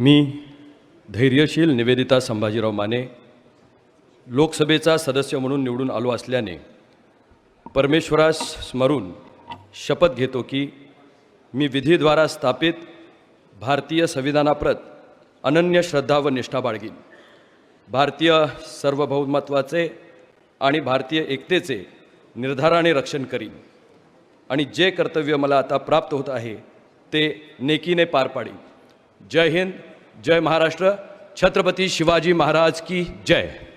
मी धैर्यशील निवेदिता संभाजीराव माने लोकसभेचा सदस्य म्हणून निवडून आलो असल्याने परमेश्वरास स्मरून शपथ घेतो की मी विधीद्वारा स्थापित भारतीय संविधानाप्रत अनन्य श्रद्धा व निष्ठा बाळगीन. भारतीय सार्वभौमत्वाचे आणि भारतीय एकतेचे निर्धाराने रक्षण करीन. आणि जे कर्तव्य मला आता प्राप्त होत आहे ते नेकीने पार पाडीन. जय हिंद. जय महाराष्ट्र छत्रपती शिवाजी महाराज की जय।